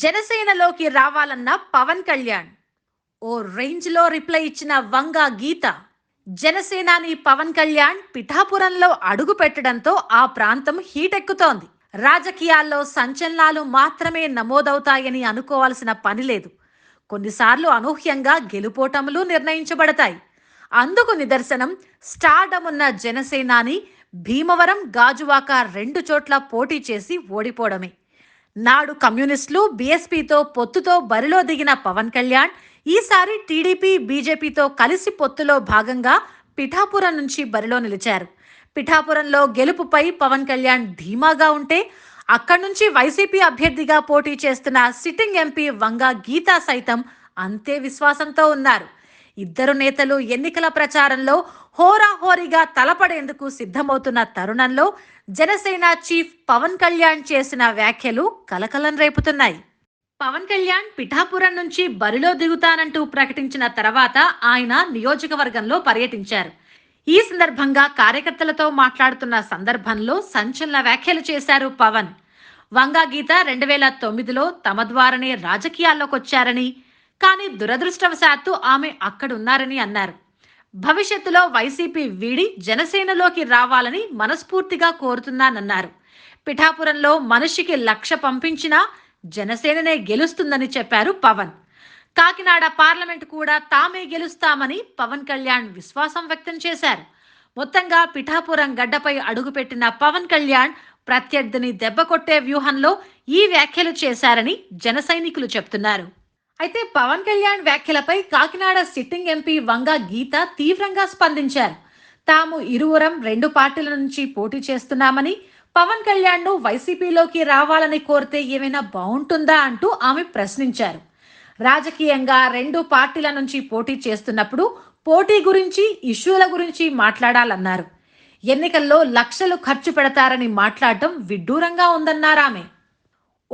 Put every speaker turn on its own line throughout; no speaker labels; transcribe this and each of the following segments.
జనసేనలోకి రావాలన్న పవన్ కళ్యాణ్. ఓ రేంజ్లో రిప్లై ఇచ్చిన వంగ గీత జనసేనాని పవన్ కళ్యాణ్ పిఠాపురంలో అడుగు పెట్టడంతో ఆ ప్రాంతం హీటెక్కుతోంది. రాజకీయాల్లో సంచలనాలు మాత్రమే నమోదవుతాయని అనుకోవాల్సిన పని లేదు. కొన్నిసార్లు అనూహ్యంగా గెలుపోటములు నిర్ణయించబడతాయి. అందుకు నిదర్శనం స్టార్డమ్ ఉన్న జనసేనాని భీమవరం గాజువాక రెండు చోట్ల పోటీ చేసి ఓడిపోవడమే. నాడు కమ్యూనిస్టులు బీఎస్పీతో పొత్తుతో బరిలో దిగిన పవన్ కళ్యాణ్ ఈసారి టీడీపీ బీజేపీతో కలిసి పొత్తులో భాగంగా పిఠాపురం నుంచి బరిలో నిలిచారు. పిఠాపురంలో గెలుపుపై పవన్ కళ్యాణ్ ధీమాగా ఉంటే అక్కడి నుంచి వైసీపీ అభ్యర్థిగా పోటీ చేస్తున్న సిట్టింగ్ ఎంపీ వంగా గీతా సైతం అంతే విశ్వాసంతో ఉన్నారు. ఇద్దరు నేతలు ఎన్నికల ప్రచారంలో హోరాహోరీగా తలపడేందుకు సిద్ధమవుతున్న తరుణంలో జనసేన చీఫ్ పవన్ కళ్యాణ్ చేసిన వ్యాఖ్యలు కలకలం రేపుతున్నాయి. పవన్ కళ్యాణ్ పిఠాపురం నుంచి బరిలో దిగుతానంటూ ప్రకటించిన తర్వాత ఆయన నియోజకవర్గంలో పర్యటించారు. ఈ సందర్భంగా కార్యకర్తలతో మాట్లాడుతున్న సందర్భంలో సంచలన వ్యాఖ్యలు చేశారు పవన్. వంగా గీత రెండు వేల తొమ్మిదిలో తమ ద్వారానే రాజకీయాల్లోకి వచ్చారని కానీ దురదృష్టవశాత్తు ఆమె అక్కడున్నారని అన్నారు. భవిష్యత్తులో వైసీపీ వీడి జనసేనలోకి రావాలని మనస్ఫూర్తిగా కోరుతున్నానన్నారు. పిఠాపురంలో మనిషికి లక్ష పంపించినా జనసేననే గెలుస్తుందని చెప్పారు పవన్. కాకినాడ పార్లమెంట్ కూడా తామే గెలుస్తామని పవన్ కళ్యాణ్ విశ్వాసం వ్యక్తం చేశారు. మొత్తంగా పిఠాపురం గడ్డపై అడుగుపెట్టిన పవన్ కళ్యాణ్ ప్రత్యర్థిని దెబ్బకొట్టే వ్యూహంలో ఈ వ్యాఖ్యలు చేశారని జనసైనికులు చెప్తున్నారు. అయితే పవన్ కళ్యాణ్ వ్యాఖ్యలపై కాకినాడ సిట్టింగ్ ఎంపీ వంగ గీత తీవ్రంగా స్పందించారు. తాము ఇరువురం రెండు పార్టీల నుంచి పోటీ చేస్తున్నామని పవన్ కళ్యాణ్ను వైసీపీలోకి రావాలని కోరితే ఏమైనా బాగుంటుందా అంటూ ఆమె ప్రశ్నించారు. రాజకీయంగా రెండు పార్టీల నుంచి పోటీ చేస్తున్నప్పుడు పోటీ గురించి ఇష్యూల గురించి మాట్లాడాలన్నారు. ఎన్నికల్లో లక్షలు ఖర్చు పెడతారని మాట్లాడటం విడ్డూరంగా ఉందన్నారామె.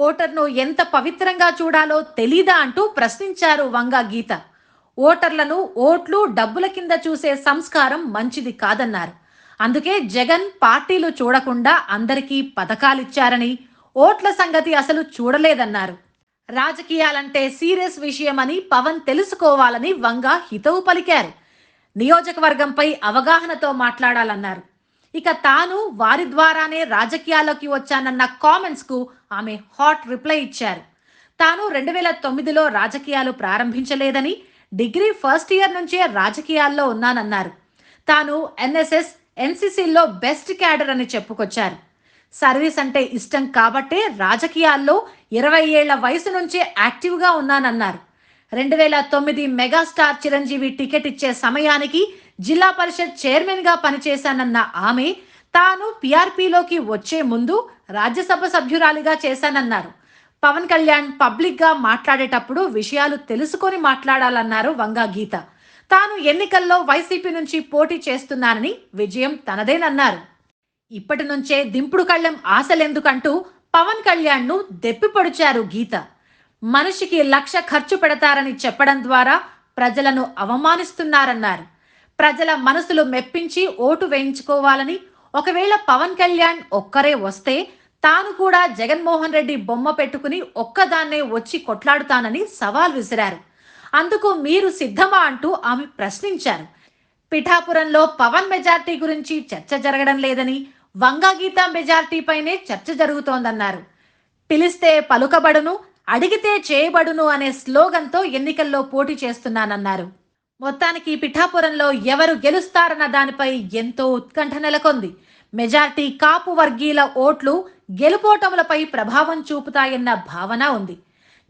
ఓటర్ను ఎంత పవిత్రంగా చూడాలో తెలీదా అంటూ ప్రశ్నించారు వంగ గీత. ఓటర్లను ఓట్లు డబ్బుల కింద చూసే సంస్కారం మంచిది కాదన్నారు. అందుకే జగన్ పార్టీలు చూడకుండా అందరికీ పథకాలిచ్చారని ఓట్ల సంగతి అసలు చూడలేదన్నారు. రాజకీయాలంటే సీరియస్ విషయమని పవన్ తెలుసుకోవాలని వంగ హితవు పలికారు. నియోజకవర్గంపై అవగాహనతో మాట్లాడాలన్నారు. ఇక తాను వారి ద్వారానే రాజకీయాల్లోకి వచ్చానన్న కామెంట్స్కు ఆమె హాట్ రిప్లై ఇచ్చారు. తాను రెండు వేల తొమ్మిదిలో రాజకీయాలు ప్రారంభించలేదని డిగ్రీ ఫస్ట్ ఇయర్ నుంచే రాజకీయాల్లో ఉన్నానన్నారు. తాను ఎన్ఎస్ఎస్ ఎన్సీసీలో బెస్ట్ క్యాడర్ అని చెప్పుకొచ్చారు. సర్వీస్ అంటే ఇష్టం కాబట్టే రాజకీయాల్లో ఇరవై ఏళ్ళ వయసు నుంచే యాక్టివ్గా ఉన్నానన్నారు. రెండు వేల తొమ్మిది మెగాస్టార్ చిరంజీవి టికెట్ ఇచ్చే సమయానికి జిల్లా పరిషత్ చైర్మన్గా పనిచేశానన్న ఆమె తాను పీఆర్పీలోకి వచ్చే ముందు రాజ్యసభ సభ్యురాలిగా చేశానన్నారు. పవన్ కళ్యాణ్ పబ్లిక్గా మాట్లాడేటప్పుడు విషయాలు తెలుసుకొని మాట్లాడాలన్నారు వంగా గీత. తాను ఎన్నికల్లో వైసీపీ నుంచి పోటీ చేస్తున్నానని విజయం తనదేనన్నారు. ఇప్పటి నుంచే దింపుడు కళ్ళెం ఆశలెందుకంటూ పవన్ కళ్యాణ్ను దెప్పిపొడిచారు గీత. మనిషికి లక్ష ఖర్చు పెడతారని చెప్పడం ద్వారా ప్రజలను అవమానిస్తున్నారన్నారు. ప్రజల మనసులు మెప్పించి ఓటు వేయించుకోవాలని ఒకవేళ పవన్ కళ్యాణ్ ఒక్కరే వస్తే తాను కూడా జగన్మోహన్ రెడ్డి బొమ్మ పెట్టుకుని ఒక్కదాన్నే వచ్చి కొట్లాడుతానని సవాల్ విసిరారు. అందుకు మీరు సిద్ధమా అంటూ ఆమె ప్రశ్నించారు. పిఠాపురంలో పవన్ మెజార్టీ గురించి చర్చ జరగడం లేదని వంగగీత మెజార్టీపైనే చర్చ జరుగుతోందన్నారు. పిలిస్తే పలుకబడును అడిగితే చేయబడును అనే స్లోగన్తో ఎన్నికల్లో పోటీ చేస్తున్నానన్నారు. మొత్తానికి పిఠాపురంలో ఎవరు గెలుస్తారన్న దానిపై ఎంతో ఉత్కంఠ నెలకొంది. మెజార్టీ కాపు వర్గీయుల ఓట్లు గెలుపోటములపై ప్రభావం చూపుతాయన్న భావన ఉంది.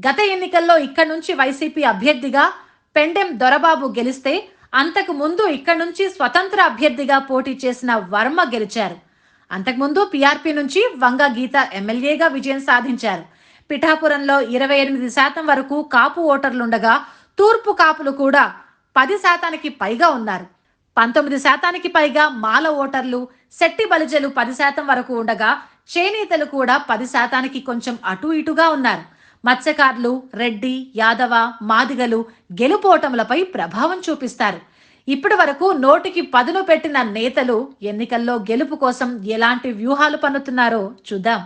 గత ఎన్నికల్లో ఇక్కడి నుంచి వైసీపీ అభ్యర్థిగా పెండెం దొరబాబు గెలిస్తే అంతకు ముందు ఇక్కడి నుంచి స్వతంత్ర అభ్యర్థిగా పోటీ చేసిన వర్మ గెలిచారు. అంతకుముందు పీఆర్పీ నుంచి వంగ గీత ఎమ్మెల్యేగా విజయం సాధించారు. పిఠాపురంలో ఇరవై ఎనిమిది శాతం వరకు కాపు ఓటర్లుండగా తూర్పు కాపులు కూడా పది శాతానికి పైగా ఉన్నారు. పంతొమ్మిది శాతానికి పైగా మాల ఓటర్లు శెట్టి బలిజలు పది శాతం వరకు ఉండగా చేనేతలు కూడా పది శాతానికి కొంచెం అటు ఇటుగా ఉన్నారు. మత్స్యకారులు రెడ్డి యాదవ మాదిగలు గెలుపోటములపై ప్రభావం చూపిస్తారు. ఇప్పటి వరకు నోటికి పదును పెట్టిన నేతలు ఎన్నికల్లో గెలుపు కోసం ఎలాంటి వ్యూహాలు పన్నుతున్నారో చూద్దాం.